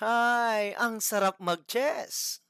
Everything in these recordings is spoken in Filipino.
Hay, ang sarap mag-chess.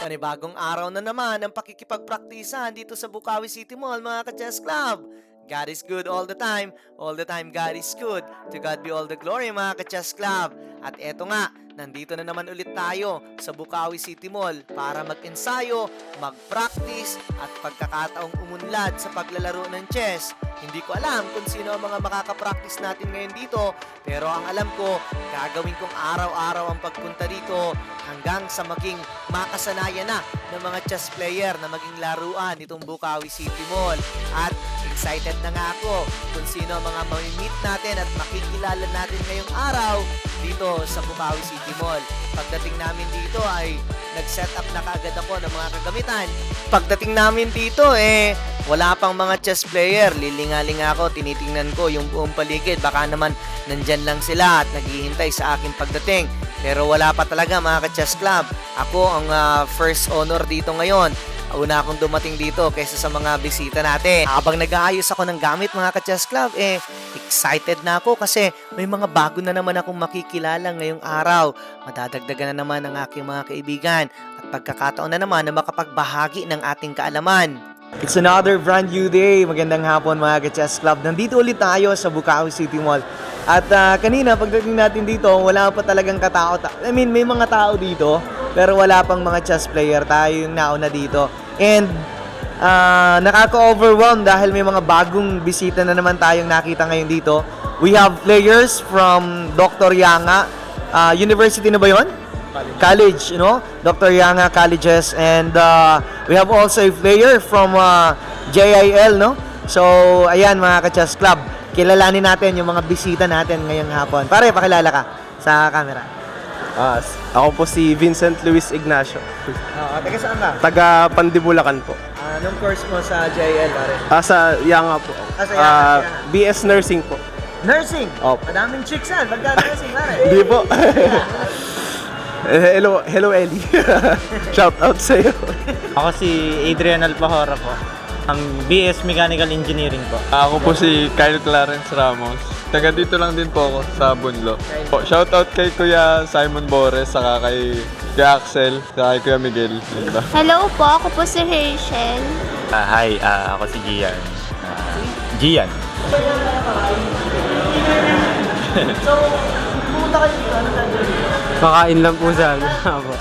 Panibagong araw na naman ang pakikipagpraktisahan dito sa Bukawi City Mall mga ka-chess club. God is good all the time. All the time God is good. To God be all the glory mga ka-chess club. At eto nga, nandito na naman ulit tayo sa Bukawi City Mall para mag-ensayo, mag-practice at pagkakataong umunlad sa paglalaro ng chess. Hindi ko alam kung sino ang mga makakapractice natin ngayon dito, pero ang alam ko, gagawin kong araw-araw ang pagpunta dito hanggang sa maging makasanayan na ng mga chess player na maging laruan itong Bukawi City Mall. At excited na nga ako kung sino ang mga mamimit natin at makikilala natin ngayong araw dito sa Bukawi City Mall. Pagdating namin dito ay nag-set up na kaagad ako ng mga kagamitan. Pagdating namin dito eh wala pang mga chess player. Lilingalinga ako, tinitingnan ko yung buong paligid. Baka naman nandyan lang sila at naghihintay sa aking pagdating. Pero wala pa talaga mga ka-chess club. Ako ang ah, first honor dito ngayon. Una akong dumating dito kaysa sa mga bisita natin. Habang nag-aayos ako ng gamit mga ka-chess club, eh, excited na ako kasi may mga bago na naman akong makikilala ngayong araw. Madadagdagan na naman ang aking mga kaibigan at pagkakataon na naman na makapagbahagi ng ating kaalaman. It's another brand new day. Magandang hapon mga ka-chess club. Nandito ulit tayo sa Bukawi City Mall. At ah, kanina pagdating natin dito, wala pa talagang katao. I mean, may mga tao dito, pero wala pang mga chess player. Tayo yung nauna dito. And ah, nakaka-overwhelm dahil may mga bagong bisita na naman tayong nakita ngayon dito. We have players from Dr. Yanga. Ah, university na ba yon? College, you know? Dr. Yanga Colleges. And uh, we have also a player from uh, JIL, no? So, ayan mga ka-chess club. Kilalanin natin yung mga bisita natin ngayong hapon. Pare, pakilala ka sa camera. Ah, s- ako po si Vincent Luis Ignacio. Oo, taga saan ka? Taga Pandibulacan po. Anong course mo sa JIL, pare? Ah, sa Yanga po. Ah, sa Yanga, Ah, Yanga. BS Nursing po. Nursing! Opo. Madaming chicks yan. Pagka nursing, pare. Hindi po. Eh, hello, hello Ellie. Shout out sa iyo. Ako si Adrian Alpahora po. Ang BS Mechanical Engineering po. Ako po si Kyle Clarence Ramos. Taga dito lang din po ako sa Bunlo. Po, shoutout kay Kuya Simon Bores, saka kay Kuya Axel, saka kay Kuya Miguel. Yun ba? Hello po, ako po si Rachel. Ah, hi, ah, ako si Gian. Ah, Gian. So, pumunta kayo? Kakain lang po sana. Apo.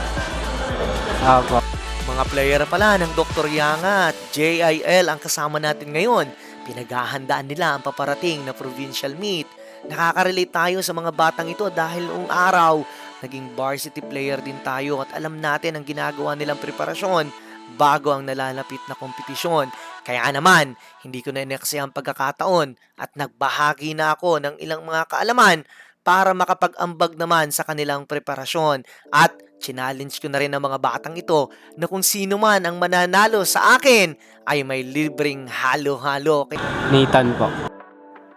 Apo. Mga player pala ng Dr. Yanga at JIL ang kasama natin ngayon. Pinaghahandaan nila ang paparating na provincial meet. Nakaka-relate tayo sa mga batang ito dahil noong araw, naging varsity player din tayo at alam natin ang ginagawa nilang preparasyon bago ang nalalapit na kompetisyon. Kaya naman, hindi ko na ineksi ang pagkakataon at nagbahagi na ako ng ilang mga kaalaman para makapag-ambag naman sa kanilang preparasyon at challenge ko na rin ang mga batang ito na kung sino man ang mananalo sa akin ay may libreng halo-halo. Nathan po.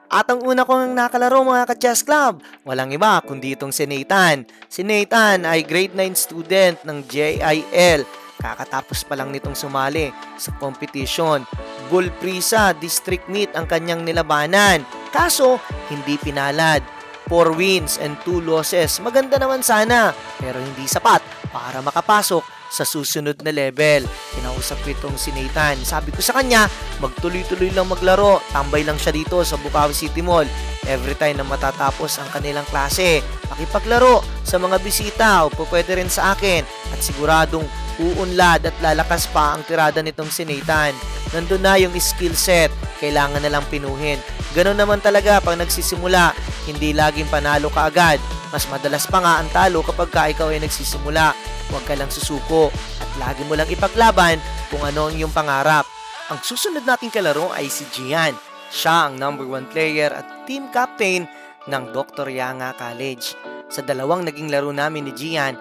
At ang una kong nakalaro mga ka-chess club, walang iba kundi itong si Nathan. Si Nathan ay grade 9 student ng JIL. Kakatapos pa lang nitong sumali sa competition. Bull Prisa District Meet ang kanyang nilabanan. Kaso, hindi pinalad. 4 wins and 2 losses. Maganda naman sana, pero hindi sapat para makapasok sa susunod na level. Kinausap ko itong si Nathan. Sabi ko sa kanya, magtuloy-tuloy lang maglaro. Tambay lang siya dito sa Bukawi City Mall. Every time na matatapos ang kanilang klase, makipaglaro sa mga bisita o pwede rin sa akin. At siguradong uunlad at lalakas pa ang tirada nitong si Nathan. Nandun na yung skill set, kailangan na lang pinuhin. Ganon naman talaga pag nagsisimula, hindi laging panalo ka agad. Mas madalas pa nga ang talo kapag ka ikaw ay nagsisimula. Huwag ka lang susuko at lagi mo lang ipaglaban kung ano ang iyong pangarap. Ang susunod nating kalaro ay si Gian. Siya ang number one player at team captain ng Dr. Yanga College. Sa dalawang naging laro namin ni Gian,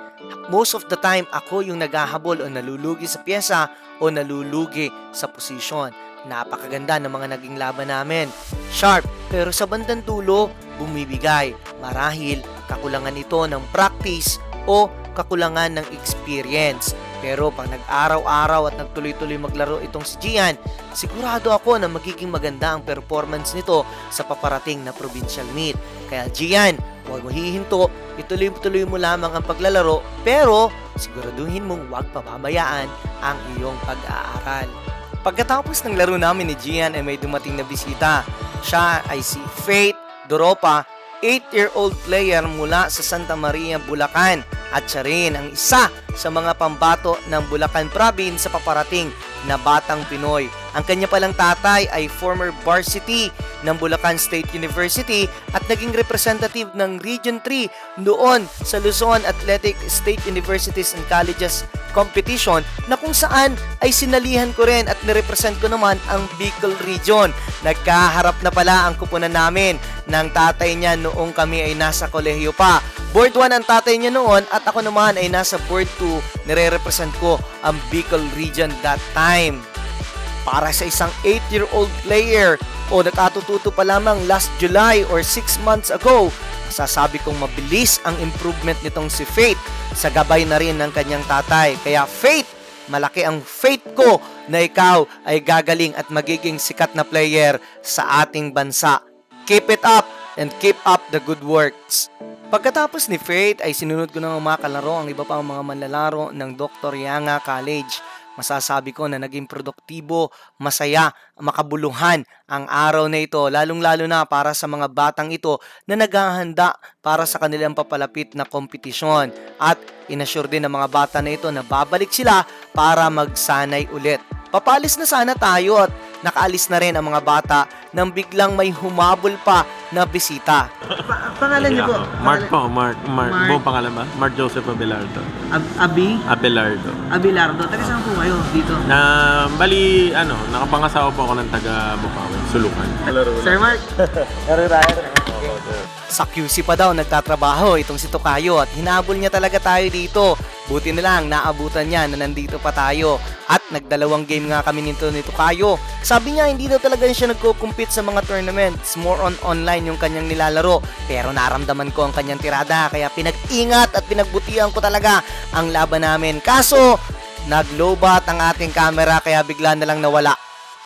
most of the time ako yung naghahabol o nalulugi sa pyesa o nalulugi sa posisyon. Napakaganda ng mga naging laban namin. Sharp, pero sa bandang dulo, bumibigay. Marahil, kakulangan ito ng practice o kakulangan ng experience. Pero pag nag-araw-araw at nagtuloy-tuloy maglaro itong si Gian, sigurado ako na magiging maganda ang performance nito sa paparating na provincial meet. Kaya Gian, huwag mo hihinto, ituloy-tuloy mo lamang ang paglalaro, pero siguraduhin mong huwag pababayaan ang iyong pag-aaral. Pagkatapos ng laro namin ni Gian ay may dumating na bisita. Siya ay si Faith Doropa, 8-year-old player mula sa Santa Maria, Bulacan. At siya rin ang isa sa mga pambato ng Bulacan Province sa paparating na Batang Pinoy. Ang kanya palang tatay ay former varsity ng Bulacan State University at naging representative ng Region 3 doon sa Luzon Athletic State Universities and Colleges competition na kung saan ay sinalihan ko rin at nirepresent ko naman ang Bicol Region. Nagkaharap na pala ang kupunan namin ng tatay niya noong kami ay nasa kolehiyo pa. Board 1 ang tatay niya noon at ako naman ay nasa Board 2. Nire-represent ko ang Bicol Region that time para sa isang 8-year-old player o nakatututo pa lamang last July or 6 months ago, masasabi kong mabilis ang improvement nitong si Faith sa gabay na rin ng kanyang tatay. Kaya Faith, malaki ang faith ko na ikaw ay gagaling at magiging sikat na player sa ating bansa. Keep it up and keep up the good works. Pagkatapos ni Faith ay sinunod ko ng mga kalaro ang iba pang mga manlalaro ng Dr. Yanga College. Masasabi ko na naging produktibo, masaya, makabuluhan ang araw na ito, lalong-lalo na para sa mga batang ito na naghahanda para sa kanilang papalapit na kompetisyon. At inassure din ng mga bata na ito na babalik sila para magsanay ulit. Papalis na sana tayo at nakaalis na rin ang mga bata nang biglang may humabol pa na bisita. Pangalan niyo po? Mark po, Mark. Mark. Mark. Buong pangalan ba? Mark Joseph Abelardo. Ab- Abi? Abelardo. Abilardo. Taga saan po kayo dito? Na, bali, ano, nakapangasawa po ako ng taga Bukawi, Sulukan. Sir Mark? Sa QC pa daw nagtatrabaho itong si Tokayo at hinabol niya talaga tayo dito. Buti na lang naabutan niya na nandito pa tayo at nagdalawang game nga kami nito ni Tokayo. Sabi niya hindi daw talaga siya nagko-compete sa mga tournaments, more on online yung kanyang nilalaro. Pero naramdaman ko ang kanyang tirada kaya pinag-ingat at pinagbutihan ko talaga ang laban namin. Kaso naglobat ang ating camera kaya bigla na lang nawala